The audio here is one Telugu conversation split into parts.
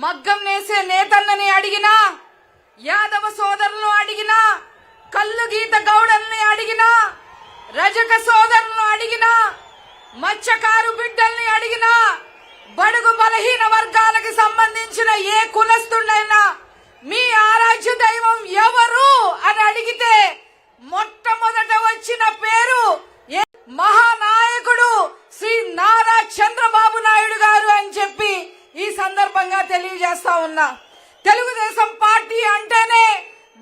మగ్గం నేసే నేతన్నని అడిగినా యాదవ సోదరులను అడిగినా కల్లు గీత గౌడల్ని అడిగినా రజక సోదరులను అడిగినా మత్స్యకారు బిడ్డల్ని అడిగినా బడుగు బలహీన వర్గాలకు సంబంధించిన ఏ కులస్తుడైనా మీ ఆరాధ్య దైవం ఎవరు అని అడిగితే మొట్టమొదట వచ్చిన పేరు ఏ మహానాయకుడు శ్రీ నారా చంద్రబాబు నాయుడు గారు అని చెప్పి ఈ సందర్భంగా తెలియజేస్తా ఉన్నా తెలుగుదేశం పార్టీ అంటేనే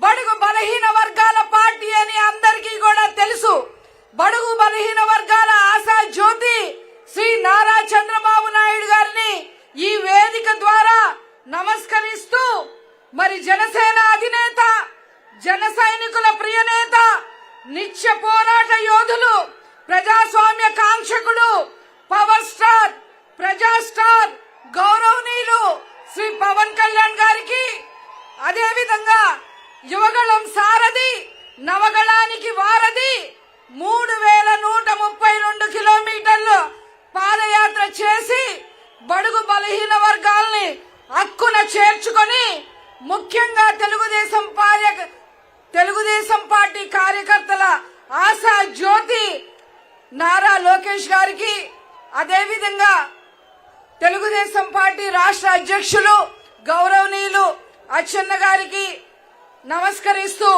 బడుగు బలహీన వర్గాల పార్టీ అని అందరికీ కూడా తెలుసు బడుగు బలహీన వర్గాల ఆశా జ్యోతి శ్రీ నారా చంద్రబాబు నాయుడు గారిని ఈ వేదిక ద్వారా నమస్కరిస్తూ మరి జనసేన అధినేత జన సైనికుల ప్రియనేత నిత్య పోరాట యోధులు ప్రజాస్వామ్య కాంక్షకుడు పవర్ స్టార్ ప్రజా స్టార్ గౌరవనీయులు శ్రీ పవన్ కళ్యాణ్ గారికి అదే విధంగా యువగళం సారథి నవగళానికి వారధి మూడు వేల నూట ముప్పై రెండు కిలోమీటర్లు పాదయాత్ర చేసి బడుగు బలహీన వర్గాల్ని హక్కున చేర్చుకొని ముఖ్యంగా తెలుగుదేశం పార్య తెలుగుదేశం పార్టీ కార్యకర్తల ఆశా జ్యోతి నారా లోకేష్ గారికి అదేవిధంగా తెలుగుదేశం పార్టీ రాష్ట్ర అధ్యక్షులు గౌరవనీయులు అచ్చెన్న గారికి నమస్కరిస్తూ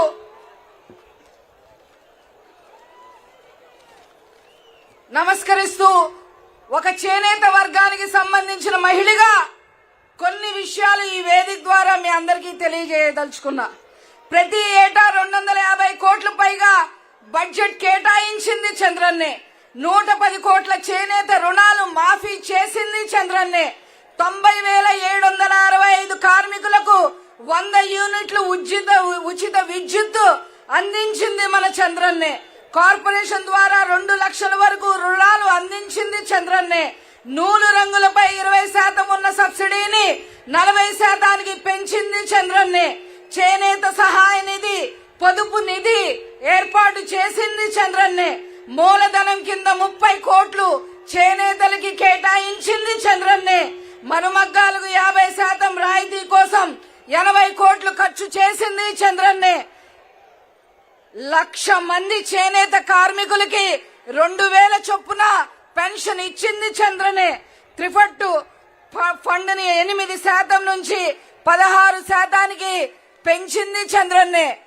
నమస్కరిస్తూ ఒక చేనేత వర్గానికి సంబంధించిన మహిళగా కొన్ని విషయాలు ఈ వేదిక ద్వారా మీ అందరికీ తెలియజేయదలుచుకున్నా. ప్రతి ఏటా రెండు వందల యాభై కోట్ల పైగా బడ్జెట్ కేటాయించింది చంద్రన్నే. నూట పది కోట్ల చేనేత రుణాలు మాఫీ చేసింది చంద్రన్నే. తొంభై వేల ఏడు వందల అరవై ఐదు కార్మికులకు వంద యూనిట్లు ఉచిత ఉచిత విద్యుత్ అందించింది మన చంద్రన్నే. కార్పొరేషన్ ద్వారా రెండు లక్షల వరకు రుణాలు అందించింది చంద్రన్నే. నూలు రంగులపై ఇరవై శాతం ఉన్న సబ్సిడీని నలభై శాతానికి పెంచింది చంద్రన్నే. చేనేత సహాయ నిధి పొదుపు నిధి ఏర్పాటు చేసింది చంద్రన్నే. మూలధనం కింద ముప్పై కోట్లు చేనేతలకి కేటాయించింది చంద్రన్నే. మరుమగ్గాలకు యాభై శాతం రాయితీ కోసం ఎనభై కోట్లు ఖర్చు చేసింది చంద్రన్నే. లక్ష మంది చేనేత కార్మికులకి రెండు వేల చొప్పున పెన్షన్ ఇచ్చింది చంద్రనే. త్రిఫట్టు ఫ- ఫండ్ని ఎనిమిది శాతం నుంచి పదహారు శాతానికి పెంచింది చంద్రన్నే.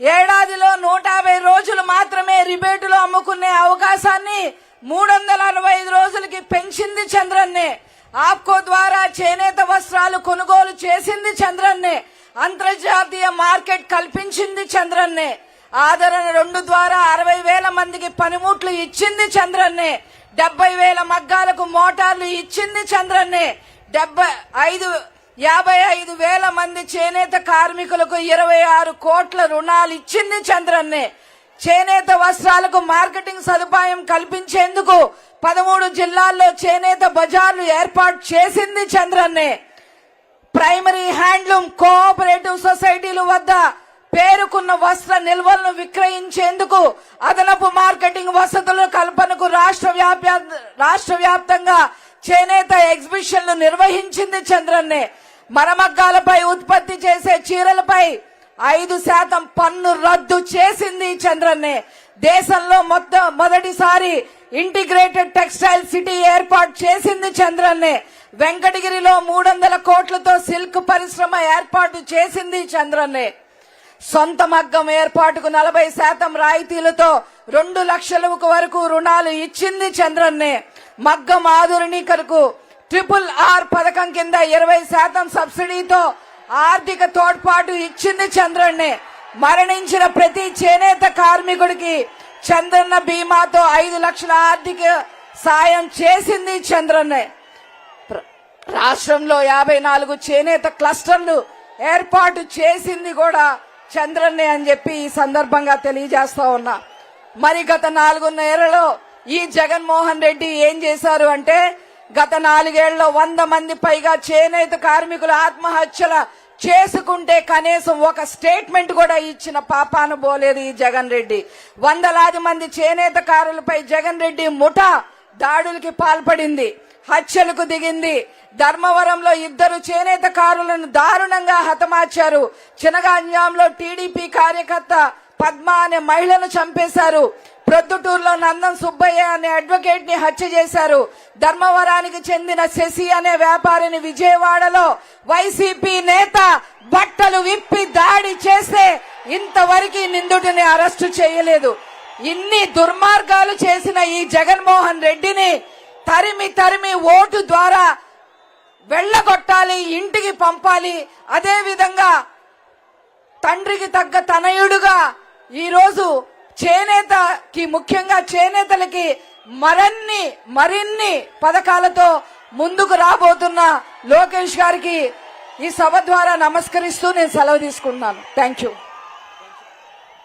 ఏడాదిలో నూట యాభై రోజులు మాత్రమే రిబేటులో అమ్ముకునే అవకాశాన్ని మూడు వందల అరవై ఐదు రోజులకి పెంచింది చంద్రన్నే. ఆప్కో ద్వారా చేనేత వస్త్రాలు కొనుగోలు చేసింది చంద్రన్నే. అంతర్జాతీయ మార్కెట్ కల్పించింది చంద్రన్నే. ఆదరణ రెండు ద్వారా అరవై వేల మందికి పనిముట్లు ఇచ్చింది చంద్రన్నే. డెబ్బై వేల మగ్గాలకు మోటార్లు ఇచ్చింది చంద్రన్నే. డెబ్బై ఐదు యాభై ఐదు వేల మంది చేనేత కార్మికులకు ఇరవై ఆరు కోట్ల రుణాలు ఇచ్చింది చంద్రన్నే. చేనేత వస్త్రాలకు మార్కెటింగ్ సదుపాయం కల్పించేందుకు పదమూడు జిల్లాల్లో చేనేత బజార్లు ఏర్పాటు చేసింది చంద్రన్నే. ప్రైమరీ హ్యాండ్లూమ్ కోఆపరేటివ్ సొసైటీల వద్ద పేరుకున్న వస్త్ర నిల్వలను విక్రయించేందుకు అదనపు మార్కెటింగ్ వసతుల కల్పనకు రాష్ట్ర వ్యాప్య రాష్ట్ర వ్యాప్తంగా చేనేత ఎగ్జిబిషన్లు నిర్వహించింది చంద్రన్నే. మరమగ్గాలపై ఉత్పత్తి చేసే చీరలపై ఐదు శాతం పన్ను రద్దు చేసింది చంద్రన్నే. దేశంలో మొత్తం మొదటిసారి ఇంటిగ్రేటెడ్ టెక్స్టైల్ సిటీ ఏర్పాటు చేసింది చంద్రన్నే. వెంకటగిరిలో మూడు వందల కోట్లతో సిల్క్ పరిశ్రమ ఏర్పాటు చేసింది చంద్రన్నే. సొంత మగ్గం ఏర్పాటుకు నలభై శాతం రాయితీలతో రెండు లక్షల వరకు రుణాలు ఇచ్చింది చంద్రన్నే. మగ్గం ఆధునికరకు ట్రిపుల్ ఆర్ పథకం కింద ఇరవై శాతం సబ్సిడీతో ఆర్థిక తోడ్పాటు ఇచ్చింది చంద్రన్నే. మరణించిన ప్రతి చేనేత కార్మికుడికి చంద్రన్న బీమాతో ఐదు లక్షల ఆర్థిక సాయం చేసింది చంద్రన్నే. రాష్ట్రంలో యాభై నాలుగు చేనేత క్లస్టర్లు ఏర్పాటు చేసింది కూడా చంద్రన్నే అని చెప్పి ఈ సందర్భంగా తెలియజేస్తా ఉన్నా. మరి గత నాలుగున్నరేళ్ళలో ఈ జగన్మోహన్ రెడ్డి ఏం చేశారు అంటే గత నాలుగేళ్ళలో వంద మంది పైగా చేనేత కార్మికులు ఆత్మహత్యల చేసుకుంటే కనీసం ఒక స్టేట్మెంట్ కూడా ఇచ్చిన పాపాను పోలేదు ఈ జగన్ రెడ్డి. వందలాది మంది చేనేత కారులపై జగన్ రెడ్డి ముఠా దాడులకి పాల్పడింది హత్యలకు దిగింది ధర్మవరంలో ఇద్దరు చేనేతకారులను దారుణంగా హతమార్చారు. చినగాంజాంలో టీడీపీ కార్యకర్త పద్మ అనే మహిళను చంపేశారు. ప్రొద్దుటూరులో నందం సుబ్బయ్య అనే అడ్వకేట్ని హత్య చేశారు. ధర్మవరానికి చెందిన శశి అనే వ్యాపారిని విజయవాడలో వైసీపీ నేత బట్టలు విప్పి దాడి చేస్తే ఇంతవరకు నిందుడిని అరెస్టు చేయలేదు. ఇన్ని దుర్మార్గాలు చేసిన ఈ జగన్మోహన్ రెడ్డిని తరిమి తరిమి ఓటు ద్వారా కొట్టాలి ఇంటికి పంపాలి. అదే విధంగా తండ్రికి తగ్గ తనయుడుగా ఈరోజు చేనేతకి ముఖ్యంగా చేనేతలకి మరన్ని మరిన్ని పథకాలతో ముందుకు రాబోతున్న లోకేష్ గారికి ఈ సభ ద్వారా నమస్కరిస్తూ నేను సెలవు తీసుకుంటున్నాను. Thank you